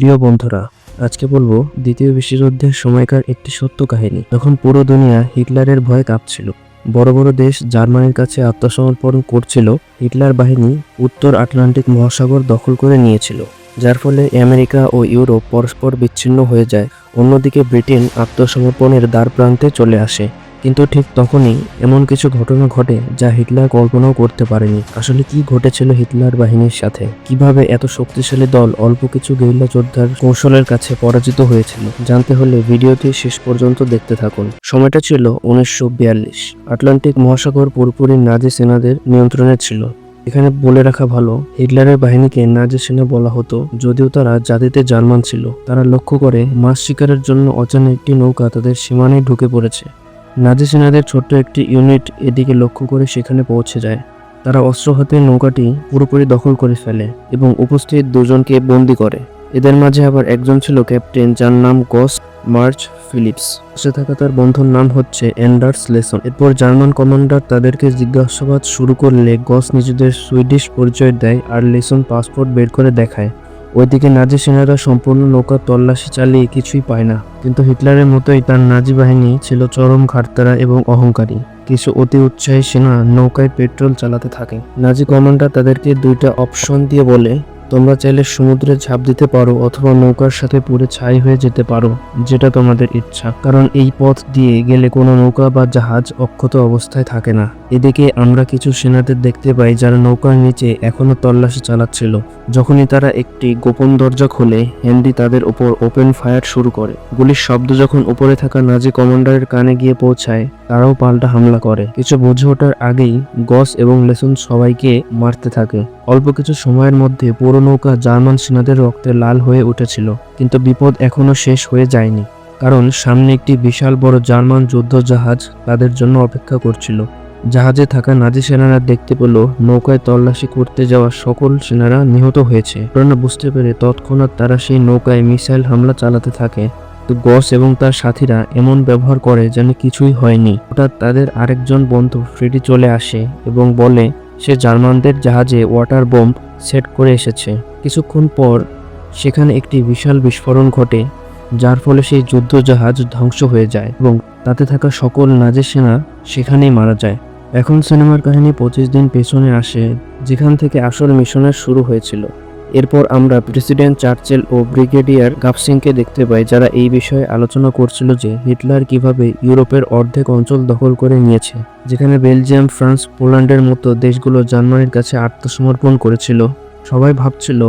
প্রিয় বন্ধুরা, আজকে বলব দ্বিতীয় বিশ্বযুদ্ধের সময়কার একটি সত্য কাহিনী। যখন পুরো দুনিয়া হিটলারের ভয়ে কাঁপছিল, বড় বড় দেশ জার্মানির কাছে আত্মসমর্পণ করছিল, হিটলার বাহিনী উত্তর আটলান্টিক মহাসাগর দখল করে নিয়েছিল, যার ফলে আমেরিকা ও ইউরোপ পরস্পর বিচ্ছিন্ন হয়ে যায়। অন্যদিকে ব্রিটেন আত্মসমর্পণের দ্বার প্রান্তে চলে আসে। কিন্তু ঠিক তখনই এমন কিছু ঘটনা ঘটে যা হিটলার কল্পনাও করতে পারেনি। আসলে কি ঘটেছিল হিটলার বাহিনীর সাথে? কীভাবে এত শক্তিশালী দল অল্প কিছু গেরিলা যোদ্ধার কৌশলের কাছে পরাজিত হয়েছিল? জানতে হলে ভিডিওটি শেষ পর্যন্ত দেখতে থাকুন। সময়টা ছিল উনিশশো বিয়াল্লিশ। আটলান্টিক মহাসাগর পুরোপুরি নাজি সেনাদের নিয়ন্ত্রণে ছিল। এখানে বলে রাখা ভালো, হিটলারের বাহিনীকে নাজি সেনা বলা হতো, যদিও তারা জাতিতে জার্মান ছিল। তারা লক্ষ্য করে মাছ শিকারের জন্য অজানা একটি নৌকা তাদের সীমানায় ঢুকে পড়েছে। নাজি সেনাদের ছোট্ট একটি ইউনিট এদিকে লক্ষ্য করে সেখানে পৌঁছে যায়। তারা অস্ত্র হাতে নৌকাটি পুরোপুরি দখল করে ফেলে এবং উপস্থিত দুজনকে বন্দি করে। এদের মাঝে আবার একজন ছিল ক্যাপ্টেন যার নাম গস মার্চ ফিলিপস। পাশে থাকা তার বন্ধুর নাম হচ্ছে অ্যান্ডার্স লেসন। এরপর জার্মান কমান্ডার তাদেরকে জিজ্ঞাসাবাদ শুরু করলে গস নিজেদের সুইডিশ পরিচয় দেয় আর লেসন পাসপোর্ট বের করে দেখায়। ওইদিকে নাজি সেনারা সম্পূর্ণ নৌকা তল্লাশি চালিয়ে কিছুই পায় না। কিন্তু হিটলারের মতোই তার নাজি বাহিনী ছিল চরম ঘাটতারা এবং অহংকারী। কিছু অতি উৎসাহী সেনা নৌকায় পেট্রোল চালাতে থাকে। নাজি কমান্ডার তাদেরকে দুইটা অপশন দিয়ে বলে তোমরা চাইলে সমুদ্রে ঝাঁপ দিতে পারো অথবা নৌকার সাথে পুড়ে ছাই হয়ে যেতে পারো, যেটা তোমাদের ইচ্ছা। কারণ এই পথ দিয়ে গেলে কোনো নৌকা বা জাহাজ অক্ষত অবস্থায় থাকে না। এদিকে আমরা কিছু সেনাদের দেখতে পাই যারা নৌকার নিচে এখনও তল্লাশি চালাচ্ছিল। যখনই তারা একটি গোপন দরজা খোলে, হেনরি তাদের উপর ওপেন ফায়ার শুরু করে। গুলির শব্দ যখন উপরে থাকা নাজি কমান্ডারের কানে গিয়ে পৌঁছায়, তারাও পাল্টা হামলা করে। কিছু বুঝে ওঠার আগেই গস এবং লেসন সবাইকে মারতে থাকে। অল্প কিছু সময়ের মধ্যে পুরো নৌকা জার্মান সেনাদের রক্তে লাল হয়ে উঠেছিল, কিন্তু বিপদ এখনও শেষ হয়ে যায়নি, কারণ সামনে একটি বিশাল বড় জার্মান যুদ্ধ জাহাজ তাদের জন্য অপেক্ষা করছিল। জাহাজে থাকা নাজি সেনারা দেখতে পেল নৌকায় তল্লাশি করতে যাওয়া সকল সেনারা নিহত হয়েছে। পুরানো বুঝতে পেরে তৎক্ষণাৎ তারা সেই নৌকায় মিসাইল হামলা চালাতে থাকে। তো গস এবং তার সাথীরা এমন ব্যবহার করে যেন কিছুই হয়নি। হঠাৎ তাদের আরেকজন বন্ধু ফ্রেডি চলে আসে এবং বলে সে জার্মানদের জাহাজে ওয়াটার বোম্ব সেট করে এসেছে। কিছুক্ষণ পর সেখানে একটি বিশাল বিস্ফোরণ ঘটে, যার ফলে সেই যুদ্ধ জাহাজ ধ্বংস হয়ে যায় এবং তাতে থাকা সকল নাজের সেনা সেখানেই মারা যায়। এখন সিনেমার কাহিনী পঁচিশ দিন পেছনে আসে, যেখান থেকে আসল মিশনের শুরু হয়েছিল। এরপর আমরা প্রেসিডেন্ট চার্চেল ও ব্রিগেডিয়ার গাপসিংকে দেখতে পাই, যারা এই বিষয়ে আলোচনা করছিল যে হিটলার কীভাবে ইউরোপের অর্ধেক অঞ্চল দখল করে নিয়েছে, যেখানে বেলজিয়াম, ফ্রান্স, পোল্যান্ডের মতো দেশগুলো জার্মানির কাছে আত্মসমর্পণ করেছিল। সবাই ভাবছিল,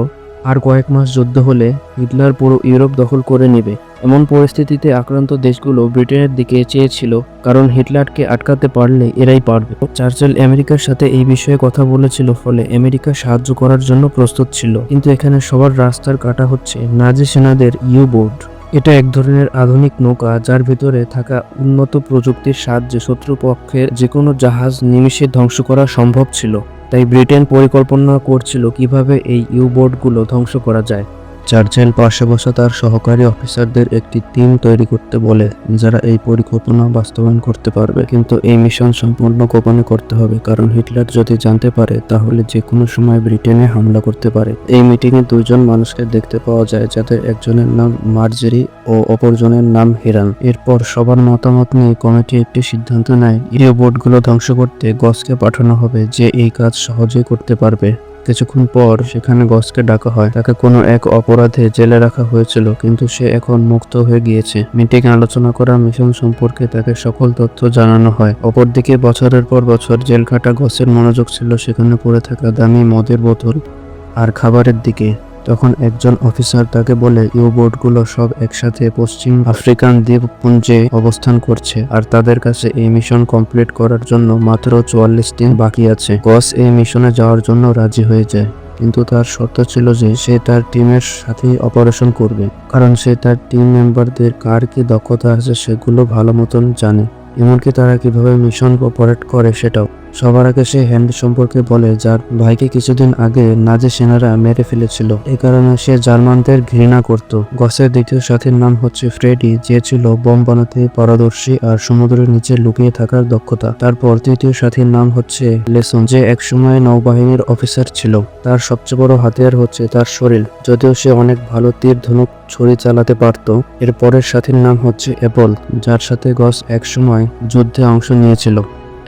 আর কয়েক মাস যুদ্ধ হলে হিটলার পুরো ইউরোপ দখল করে নেবে। এমন পরিস্থিতিতে আক্রান্ত দেশগুলো ব্রিটেনের দিকে চেয়েছিল, কারণ হিটলারকে আটকাতে পারলে এরাই পারবে। চার্চেল আমেরিকার সাথে এই বিষয়ে কথা বলেছিল ফলে আমেরিকা সাহায্য করার জন্য প্রস্তুত ছিল। কিন্তু এখানে সবার রাস্তার কাটা হচ্ছে নাজি সেনাদের ইউ বোর্ড এটা এক ধরনের আধুনিক নৌকা যার ভিতরে থাকা উন্নত প্রযুক্তির সাহায্যে শত্রুপক্ষের যে কোনো জাহাজ নিমিষে ধ্বংস করা সম্ভব ছিল। তাই ব্রিটেন পরিকল্পনা করছিল কীভাবে এই ইউ বোর্ডগুলো ধ্বংস করা যায়। চার্চেল পাশে বসা তার সহকারী অফিসারদের একটি টিম তৈরি করতে বলে যারা এই পরিকল্পনা বাস্তবায়ন করতে পারবে। কিন্তু এই মিশন সম্পূর্ণ গোপনে করতে হবে, কারণ হিটলার যদি জানতে পারে, তাহলে যে কোনো সময় ব্রিটেনে হামলা করতে পারে। এই মিটিংয়ে দুইজন মানুষকে দেখতে পাওয়া যায়, যাদের একজনের নাম মার্জেরি ও অপরজনের নাম হিরান। এরপর সবার মতামত নিয়ে কমিটি একটি সিদ্ধান্ত নেয় ইউ বোর্ডগুলো ধ্বংস করতে গসকে পাঠানো হবে, যে এই কাজ সহজেই করতে পারবে। কিছুক্ষণ পর সেখানে গসকে ডাকা হয়। তাকে কোনো এক অপরাধে জেলে রাখা হয়েছিল, কিন্তু সে এখন মুক্ত হয়ে গিয়েছে। মিটিং আলোচনা করা মিশন সম্পর্কে তাকে সকল তথ্য জানানো হয়। অপরদিকে বছরের পর বছর জেল খাটা গসের মনোযোগ ছিল সেখানে পড়ে থাকা দামি মদের বোতল আর খাবারের দিকে। তখন একজন অফিসার তাকে বলে, ইউ বোটগুলো সব একসাথে পশ্চিম আফ্রিকান দ্বীপপুঞ্জে অবস্থান করছে আর তাদের কাছে এই মিশন কমপ্লিট করার জন্য মাত্র চুয়াল্লিশ দিন বাকি আছে। গস এই মিশনে যাওয়ার জন্য রাজি হয়ে যায়। কিন্তু তার শর্ত ছিল যে সে তার টিমের সাথেই অপারেশন করবে। কারণ সে তার টিম মেম্বারদের কার কি দক্ষতা আছে সেগুলো ভালো মতন জানে। এমনকি তারা কীভাবে মিশন অপারেট করে সেটাও। সবার আগে সে হ্যান্ড সম্পর্কে বলে, যার ভাইকে কিছুদিন আগে নাজি সেনারা মেরে ফেলেছিল। এ কারণে সে জার্মানদের ঘৃণা করত। গসের দ্বিতীয় সাথীর নাম হচ্ছে ফ্রেডি, যে ছিল বোম বানাতে পারদর্শী আর সমুদ্রের নিচে লুকিয়ে থাকার দক্ষতা। তারপর তৃতীয় সাথীর নাম হচ্ছে লেসন, যে একসময় নৌবাহিনীর অফিসার ছিল। তার সবচেয়ে বড় হাতিয়ার হচ্ছে তার শরীর। যদিও সে অনেক ভালো তীর ধনুক ছড়ি চালাতে পারত, এর পরের সাথীর নাম হচ্ছে অ্যাপল যার সাথে গস একসময় যুদ্ধে অংশ নিয়েছিল।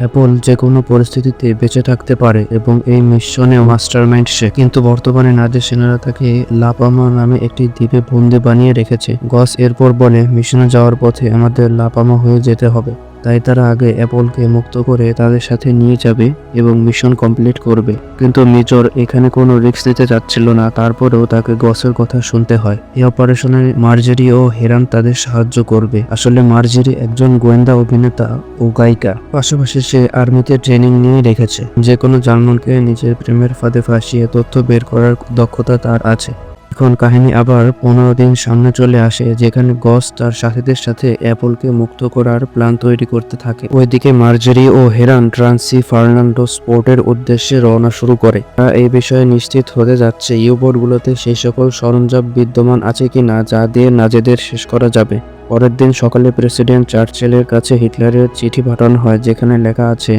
অ্যাপল যে কোনো পরিস্থিতিতে বেঁচে থাকতে পারে এবং এই মিশনে মাস্টারমাইন্ড সে। কিন্তু বর্তমানে নাদের সেনারা তাকে লাপামা নামে একটি দ্বীপে বন্দি বানিয়ে রেখেছে। গস এরপর বলে, মিশনে যাওয়ার পথে আমাদের লাপামা হয়ে যেতে হবে। তাই তারা আগে অ্যাপলকে মুক্ত করে তাদের সাথে নিয়ে যাবে এবং মিশন কমপ্লিট করবে। কিন্তু মেজর এখানে কোনো রিস্ক নিতে চাচ্ছিল না, তারপরেও তাকে গসের কথা শুনতে হয়। এই অপারেশনে মার্জেরি ও হেরান তাদের সাহায্য করবে। আসলে মার্জেরি একজন গোয়েন্দা অভিনেতা ও গায়িকা। পাশাপাশি সে আর্মিতে ট্রেনিং নিয়ে রেখেছে। যে কোনো জার্মানকে নিজের প্রেমের ফাঁদে ফাঁসিয়ে তথ্য বের করার দক্ষতা তার আছে। এখন কাহিনী আবার পনেরো দিন সামনে চলে আসে, যেখানে গস তার সাথীদের সাথে অ্যাপলকে মুক্ত করার প্ল্যান তৈরি করতে থাকে। ওইদিকে মার্জারি ও হেরান ট্রান্সি ফার্নান্ডো স্পোর্টের উদ্দেশ্যে রওনা শুরু করে। তারা এই বিষয়ে নিশ্চিত হতে যাচ্ছে ইউবোর্ডগুলোতে সেই সকল সরঞ্জাম বিদ্যমান আছে কিনা, যা দিয়ে নাজেদের শেষ করা যাবে। পরের দিন সকালে প্রেসিডেন্ট চার্চেলের কাছে হিটলারের চিঠি পাঠানো হয়, যেখানে লেখা আছে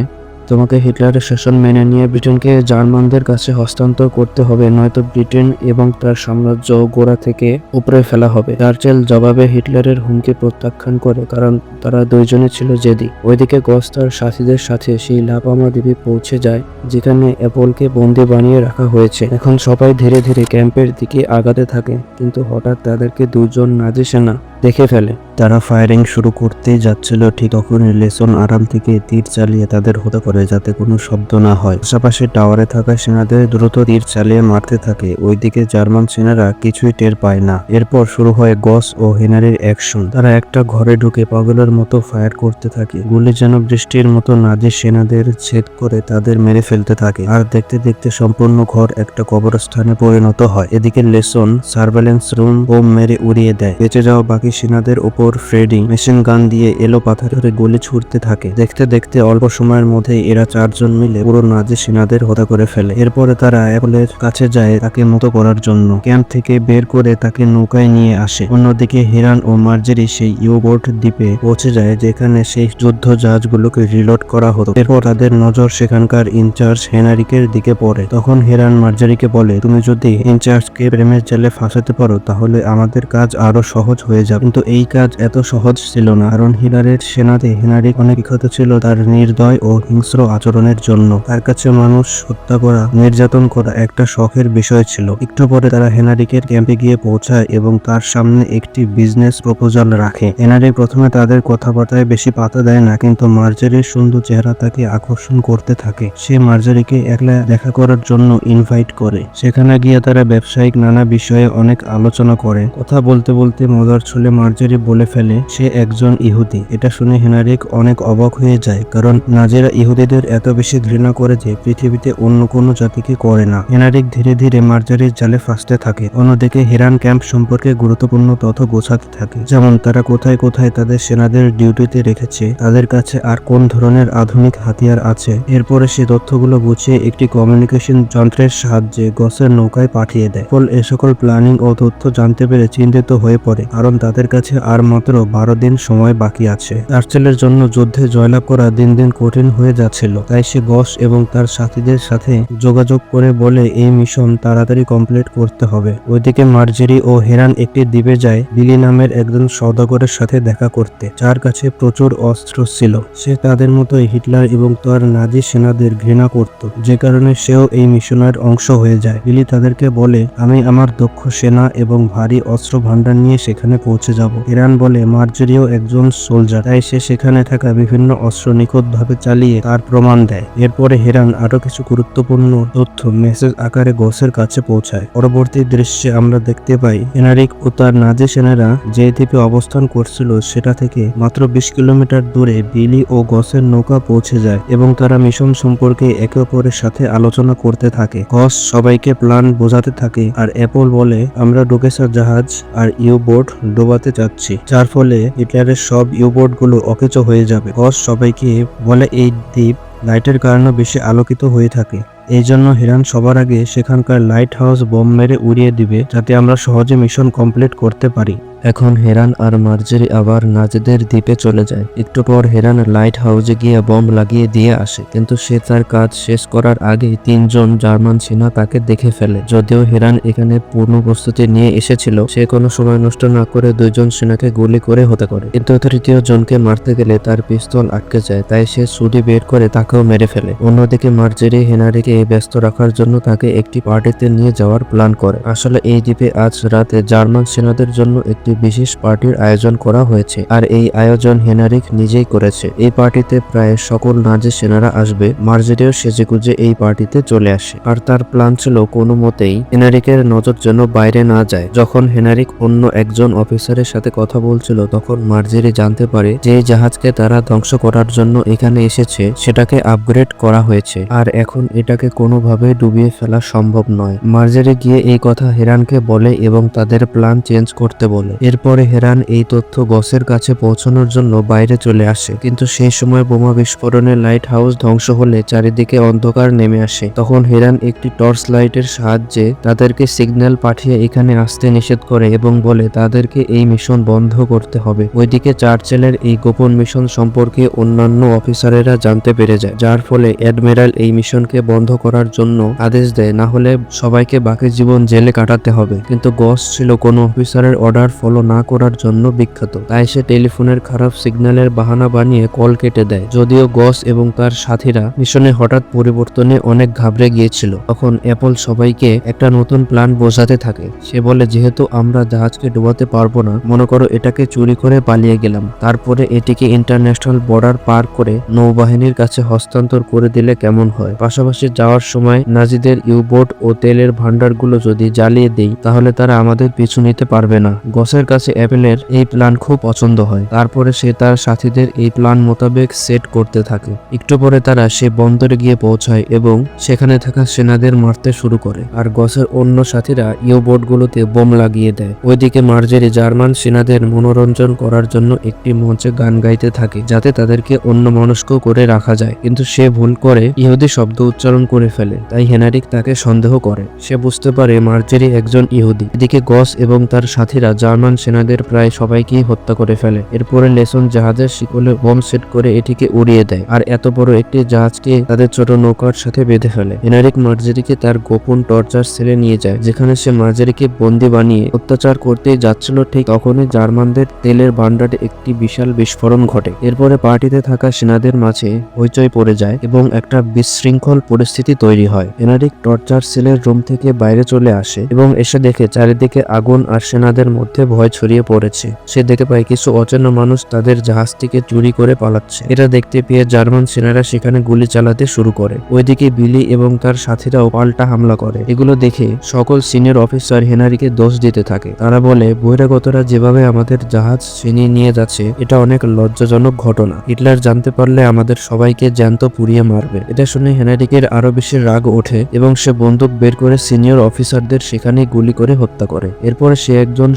তোমাকে হিটলারের শাসন মেনে নিয়ে ব্রিটেনকে জার্মানদের কাছে হস্তান্তর করতে হবে, নয়তো ব্রিটেন এবং তার সাম্রাজ্য গোড়া থেকে উপরে ফেলা হবে। চার্চেল জবাবে হিটলারের হুমকি প্রত্যাখ্যান করে, কারণ তারা দুইজনে ছিল জেদি। ওইদিকে গস তার সাথীদের সাথে, সেই লাপামা দ্বীপে পৌঁছে যায়, যেখানে অ্যাপলকে বন্দি বানিয়ে রাখা হয়েছে। এখন সবাই ধীরে ধীরে ক্যাম্পের দিকে আগাতে থাকে, কিন্তু হঠাৎ তাদেরকে দুজন নাজি সেনা দেখে ফেলে। তারা ফায়ারিং শুরু করতেই যাচ্ছিল ঠিক তখনই লেসন আরাম থেকে তীর চালিয়ে তাদের হতে করে যাতে কোনো শব্দ না হয়। পাশাপাশি টাওয়ারে থাকা সেনাদের দ্রুত তীর চালিয়ে মারতে থাকে। ওইদিকে জার্মান সেনারা কিছুই টের পায় না। এরপর শুরু হয় গস ও হেনারির অ্যাকশন। তারা একটা ঘরে ঢুকে পাগলের মতো ফায়ার করতে থাকে। গুলি যেন বৃষ্টির মতো নাজি সেনাদের ছেদ করে তাদের মেরে ফেলতে থাকে। আর দেখতে দেখতে সম্পূর্ণ ঘর একটা কবরস্থানে পরিণত হয়। এদিকে লেসন সার্ভেলেন্স রুম বোম মেরে উড়িয়ে দেয়। বেঁচে যাওয়া বাকি সেনাদের ওপর ফ্রেডি মেশিন গান দিয়ে এলো পাথরে গুলি ছুটতে থাকে। দেখতে দেখতে অল্প সময়ের মধ্যে এরা চারজন মিলে পুরো নাজি সেনাদের হত্যা করে ফেলে। এরপরে তারা অ্যাপলের কাছে যায় তাকে মুক্ত করার জন্য। ক্যাম্প থেকে বের করে তাকে নৌকায় নিয়ে আসে। অন্যদিকে হিরান ও মার্জেরি সেই ইউবোট দ্বীপে পৌঁছে যায় যেখানে সেই যুদ্ধ জাহাজগুলোকে রিলোড করা হতো। এরপর তাদের নজর সেখানকার ইনচার্জ হেনারিকের দিকে পড়ে। তখন হেরান মার্জারিকে বলে, তুমি যদি ইনচার্জকে প্রেমের জালে ফাঁসাতে পারো, তাহলে আমাদের কাজ আরও সহজ হয়ে যাবে। কিন্তু এই কাজ এত সহজ ছিল না। কারণ হিলারের সেনাতে হেনারিক অনেক বিখ্যাত ছিল তার নির্দয় ও হিংস্র আচরণের জন্য। তার কাছে মানুষ হত্যা করা, নির্যাতন করা একটা শখের বিষয় ছিল। একটু পরে তারা হেনারিকের ক্যাম্পে গিয়ে পৌঁছায় এবং তার সামনে একটি বিজনেস প্রপোজাল রাখে। হেনারিক প্রথমে তাদের কথাবার্তায় বেশি পাতা দেয় না, কিন্তু মার্জারির সুন্দর চেহারা তাকে আকর্ষণ করতে থাকে। সে মার্জারিকে একলা দেখা করার জন্য ইনভাইট করে। সেখানে গিয়ে তারা ব্যবসায়িক নানা বিষয়ে অনেক আলোচনা করে। কথা বলতে বলতে মজার ছলে মার্জারি বলে ফেলে, সে একজন ইহুদি। এটা শুনে হেনারিক অনেক অবাক হয়ে যায়, কারণ নাজেরা ইহুদিদের এত বেশি ঘৃণা করে যে পৃথিবীতে অন্য কোনো জাতিকে করে না। হেনারিক ধীরে ধীরে মার্জারির জালে ফাঁসতে থাকে। অন্যদিকে হেরান ক্যাম্প সম্পর্কে গুরুত্বপূর্ণ তথ্য গোছাতে থাকে, যেমন তারা কোথায় কোথায় তাদের সেনাদের ডিউটিতে রেখেছে, তাদের কাছে আর কোন ধরনের আধুনিক হাতিয়ার আছে। এরপরে সে তথ্যগুলো গুছিয়ে একটি কমিউনিকেশন যন্ত্রের সাহায্যে গসের নৌকায় পাঠিয়ে দেয়। ফল এ সকল প্ল্যানিং ও তথ্য জানতে পেরে চিন্তিত হয়ে পড়ে, কারণ তাদের কাছে আর মাত্র বারো দিন সময় বাকি আছে। চার্চেলের জন্য যুদ্ধে জয়লাভ করা দিন দিন কঠিন হয়ে যাচ্ছিল। তাই সে গস এবং তার সাথীদের সাথে যোগাযোগ করে বলে, এই মিশন তাড়াতাড়ি কমপ্লিট করতে হবে। ওইদিকে মার্জেরি ও হেরান একটি দ্বীপে যায় বিলি নামের একজন সওদাগরের সাথে দেখা করতে। যার কাছে প্রচুর অস্ত্র ছিল। সে তাদের মতোই হিটলার এবং তার নাজি সেনাদের ঘৃণা করত। যে কারণে সেও এই মিশনের অংশ হয়ে যায়। বিলি তাদেরকে বলে, আমি আমার দক্ষ সেনা এবং ভারী অস্ত্র ভান্ডার নিয়ে সেখানে পৌঁছে যাব। ইরান বলে, মার্জেরিও একজন সোলজার। তাই সে সেখানে থাকা বিভিন্ন অস্ত্র নিখুঁতভাবে চালিয়ে তার প্রমাণ দেয়। এরপরে হেরান আরও কিছু গুরুত্বপূর্ণ তথ্য মেসেজ আকারে গোসের কাছে পৌঁছায়। পরবর্তী দৃশ্যে আমরা দেখতে পাই এনারিক ও তার নাজি সেনারা যে দ্বীপে অবস্থান করছিল সেটা থেকে মাত্র বিশ কিলোমিটার দূরে বিলি ও গসের নৌকা পৌঁছে যায় এবং তারা মিশন সম্পর্কে একে অপরের সাথে আলোচনা করতে থাকে। গস সবাইকে প্ল্যান বোঝাতে থাকে, আর অ্যাপল বলে, আমরা ডোকেসার জাহাজ আর ইউ বোট ডোবাতে যাচ্ছি, যার ফলে হিটলারের সব ইউ বোটগুলো অকেচ হয়ে যাবে। বস সবাইকে বলে এই দ্বীপ লাইটের কারণে বেশি আলোকিত হয়ে থাকে। এই জন্য হিরান সবার আগে সেখানকার লাইট হাউস বোম মেরে উড়িয়ে দিবে, যাতে আমরা সহজে মিশন কমপ্লিট করতে পারি। এখন হেরান আর মার্জেরি আবার নাজেদের দ্বীপে চলে যায়। একটু পর হেরান লাইট হাউসে গিয়ে বম লাগিয়ে দিয়ে আসে, কিন্তু সে তার কাজ শেষ করার আগে তিনজন জার্মান সেনা তাকে দেখে ফেলে। যদিও হেরান এখানে পূর্ণ প্রস্তুতি নিয়ে এসেছিল, সে কোনো সময় নষ্ট না করে দুইজন সেনাকে গুলি করে হতে করে। কিন্তু তৃতীয় জনকে মারতে গেলে তার পিস্তল আটকে যায়, তাই সে ছুরি বের করে তাকেও মেরে ফেলে। অন্যদিকে মার্জেরি হেনারিকে ব্যস্ত রাখার জন্য তাকে একটি পার্টিতে নিয়ে যাওয়ার প্ল্যান করে। আসলে এই দ্বীপে আজ রাতে জার্মান সেনাদের জন্য একটি বিশেষ পার্টির আয়োজন করা হয়েছে আর এই আয়োজন হেনারিক নিজেই করেছে। এই পার্টিতে প্রায় সকল নাজে সেনারা আসবে মার্জেরিও সেজেগুজে এই পার্টিতে চলে আসে। আর তার প্ল্যান ছিল কোনো মতেই হেনারিকের নজর যেন বাইরে না যায়। যখন হেনারিক অন্য একজন অফিসারের সাথে কথা বলছিল, তখন মার্জেরি জানতে পারে যে জাহাজকে তারা ধ্বংস করার জন্য এখানে এসেছে, সেটাকে আপগ্রেড করা হয়েছে। আর এখন এটাকে কোনোভাবে ডুবিয়ে ফেলা সম্ভব নয়। মার্জেরি গিয়ে এই কথা হেরানকে বলে এবং তাদের প্ল্যান চেঞ্জ করতে বলে। এরপরে হেরান এই তথ্য গসের কাছে পৌঁছানোর জন্য বাইরে চলে আসে। কিন্তু সেই সময় বোমা বিস্ফোরণে লাইট হাউস ধ্বংস হলে চারিদিকে অন্ধকার নেমে আসে। তখন হেরান একটি টর্চ লাইটের সাহায্যে তাদেরকে সিগন্যাল পাঠিয়ে এখানে আসতে নিষেধ করে এবং বলে, তাদেরকে এই মিশন বন্ধ করতে হবে। ওইদিকে চার্চেলের এই গোপন মিশন সম্পর্কে অন্যান্য অফিসারেরা জানতে পেরে যায়, যার ফলে অ্যাডমিরাল এই মিশনকে বন্ধ করার জন্য আদেশ দেয়। না হলে সবাইকে বাকি জীবন জেলে কাটাতে হবে। কিন্তু গস ছিল কোনো অফিসারের অর্ডার ফলো না করার জন্য বিখ্যাত। তাই সে টেলিফোনের খারাপ সিগন্যালের বাহানা বানিয়ে কল কেটে দেয়। যদিও গস এবং তার সাথীরা মিশনে হঠাৎ পরিবর্তনে অনেক ঘাবড়ে গিয়েছিল। তখন অ্যাপল সবাইকে একটা নতুন প্ল্যান বোঝাতে থাকে। সে বলে, যেহেতু আমরা জাহাজকে ডুবাতে পারব না, মনে করো এটাকে চুরি করে পালিয়ে গেলাম। তারপরে এটিকে ইন্টারন্যাশনাল বর্ডার পার করে নৌবাহিনীর কাছে হস্তান্তর করে দিলে কেমন হয়? পাশাপাশি যাওয়ার সময় নাজিদের ইউবোট ও তেলের ভান্ডারগুলো যদি জ্বালিয়ে দেই, তাহলে তারা আমাদের পিছু নিতে পারবে না। গসের কাছে অ্যাপেলের এই প্ল্যান খুব পছন্দ হয়। তারপরে সে তার সাথীদের এই প্ল্যান মোতাবেক সেট করতে থাকে। একটু পরে তারা সে বন্দরে গিয়ে পৌঁছায় এবং সেখানে থাকা সেনাদের মারতে শুরু করে। আর গসের অন্য সাথীরা ইউবোটগুলোতে বোম লাগিয়ে দেয়। ওইদিকে মার্জেরি জার্মান সেনাদের মনোরঞ্জন করার জন্য একটি মঞ্চে গান গাইতে থাকে, যাতে তাদেরকে অন্য মনস্ক করে রাখা যায়। কিন্তু সে ভুল করে ইহুদি শব্দ উচ্চারণ করে ফেলে, তাই হেনারিক তাকে সন্দেহ করে। সে বুঝতে পারে মার্জেরি একজন ইহুদি। এদিকে গস এবং তার সাথীরা জার্মান সেনাদের প্রায় সবাইকেই হত্যা করে ফেলে। এরপরে লেসন জাহাজের শিকলে বোম সেট করে এটিকে উড়িয়ে দেয় আর এত বড় একটি জাহাজকে তাদের ছোট নৌকার সাথে বেঁধে ফেলে। হেনারিক মার্জেরিকে তার গোপন টর্চার সেলে নিয়ে যায়, যেখানে সে মার্জারিকে বন্দি বানিয়ে অত্যাচার করতে যাচ্ছিল ঠিক তখনই জার্মানদের তেলের ভান্ডারে একটি বিশাল বিস্ফোরণ ঘটে। এরপরে পার্টিতে থাকা সেনাদের মাঝে হইচই পড়ে যায় এবং একটা বিশৃঙ্খল পরিস্থিতি তৈরি হয়। হেনারিক টর্চার সেলের রুম থেকে বাইরে চলে আসে এবং এসে দেখে চারিদিকে আগুন আর সেনাদের মধ্যে ভয় ছড়িয়ে পড়েছে। সে দেখে পায় কিছু অচেনা মানুষ তাদের জাহাজটিকে চুরি করে পালাচ্ছে। এটা দেখতে পেয়ে জার্মান সেনারা সেখানে গুলি চালাতে শুরু করে। ওইদিকে বিলি এবং তার সাথীরাও পাল্টা হামলা করে। এগুলো দেখে সকল সিনিয়র অফিসার হেনারিকে দোষ দিতে থাকে। তারা বলে, বহিরাগতরা যেভাবে আমাদের জাহাজ ছিনিয়ে নিয়ে যাচ্ছে, এটা অনেক লজ্জাজনক ঘটনা। হিটলার জানতে পারলে আমাদের সবাইকে জ্যান্ত পুড়িয়ে মারবে। এটা শুনে হেনারিকের আরও বেশি রাগ ওঠে এবং সে বন্দুক বের করে সিনিয়র অফিসারদের সেখানে গুলি করে হত্যা করে। এরপরে সে একজন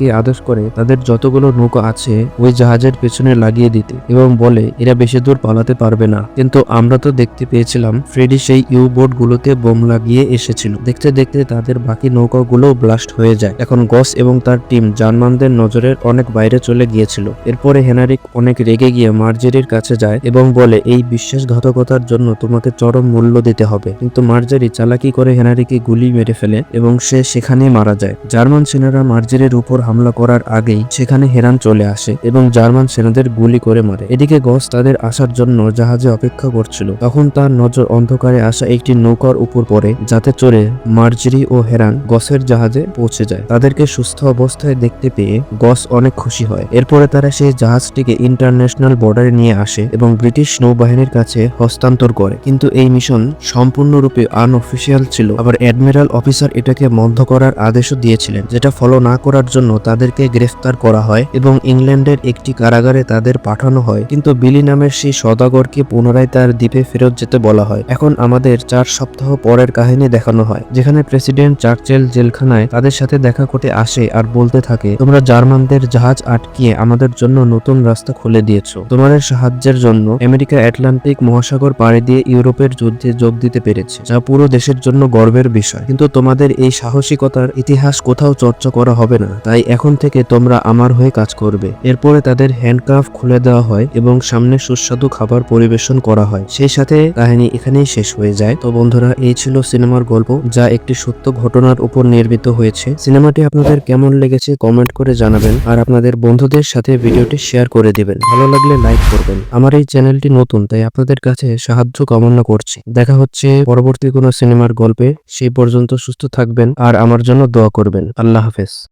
সৈনিককে আদেশ করে তাদের যতগুলো নৌকা আছে, ওই জাহাজের পেছনে লাগিয়ে দিতে এবং বলে, এরা বেশি দূর পালাতে পারবে না। কিন্তু আমরা তো দেখতে পেয়েছিলাম, ফ্রেডি সেই ইউ বোট গুলোতে বোম লাগিয়ে এসেছিল। দেখতে দেখতে তাদের বাকি নৌকাগুলো ব্লাস্ট হয়ে যায়। এখন গস এবং তার টিম জার্মানদের নজরের অনেক বাইরে চলে গিয়েছিল। এরপরে হেনারিক অনেক রেগে গিয়ে মার্জেরির কাছে যায় এবং বলে, এই বিশ্বাসঘাতকতার জন্য তোমাকে চরম মূল্য দিতে হবে। কিন্তু মার্জারি চালাকি করে হেনারিকে গুলি মেরে ফেলে এবং সে সেখানেই মারা যায়। জার্মান সেনারা মার্জেরির উপর হামলা করার আগেই সেখানে হেরান চলে আসে এবং জার্মান সেনাদের গুলি করে মারে। এদিকে গস তাদের আসার জন্য জাহাজে অপেক্ষা করছিল। তখন তার নজর অন্ধকারে আসা একটি নৌকার উপর পড়ে, যাতে চড়ে মার্জেরি ও হেরান গসের জাহাজে পৌঁছে যায়। তাদেরকে সুস্থ অবস্থায় দেখতে পেয়ে গস অনেক খুশি হয়। এরপরে তারা সেই জাহাজটিকে ইন্টারন্যাশনাল বর্ডারে নিয়ে আসে এবং ব্রিটিশ নৌবাহিনীর কাছে হস্তান্তর করে। কিন্তু এই মিশন সম্পূর্ণরূপে আনঅফিসিয়াল ছিল। আবার অ্যাডমিরাল অফিসার এটাকে বন্ধ করার আদেশও দিয়েছিলেন, যেটা ফলো না করার জন্য তাদেরকে গ্রেফতার করা হয় এবং ইংল্যান্ডের একটি কারাগারে তাদের পাঠানো হয়। কিন্তু বিলি নামের সেই সদাগরকে পুনরায় তার দ্বীপে ফেরত যেতে বলা হয়। এখন আমাদের চার সপ্তাহ পরের কাহিনী দেখানো হয়, যেখানে প্রেসিডেন্ট চার্চেল জেলখানায় তাদের সাথে দেখা করতে আসে আর বলতে থাকে, তোমরা জার্মানদের জাহাজ আটকিয়ে আমাদের জন্য নতুন রাস্তা খুলে দিয়েছ। তোমাদের সাহায্যের জন্য আমেরিকা অ্যাটলান্টিক মহাসাগর পাড়ি দিয়ে ইউরোপের যুদ্ধে যোগ দিতে পেরেছে, যা পুরো দেশের জন্য গর্বের বিষয়। কিন্তু তোমাদের এই সাহসিকতার ইতিহাস কোথাও চর্চা করা হবে না। তাই এখন থেকে তোমরা আমার হয়ে কাজ করবে। এরপরে তাদের হ্যান্ডক্রাফ খুলে দেওয়া হয় এবং সামনে সুস্বাদু খাবার পরিবেশন করা হয়। সেই সাথে কাহিনী এখানেই শেষ হয়ে যায়। তো বন্ধুরা, এই ছিল সিনেমার গল্প, যা একটি সত্য ঘটনার উপর নির্মিত হয়েছে। সিনেমাটি আপনাদের কেমন লেগেছে কমেন্ট করে জানাবেন, আর আপনাদের বন্ধুদের সাথে ভিডিওটি শেয়ার করে দিবেন। ভালো লাগলে লাইক করবেন। আমার এই চ্যানেলটি নতুন, তাই আপনাদের কাছে সাহায্য কামনা করছি। দেখা হচ্ছে পরবর্তী কোনো সিনেমার গল্পে। সেই পর্যন্ত সুস্থ থাকবেন, আর আমার জন্য দোয়া করবেন। আল্লাহ হাফেজ।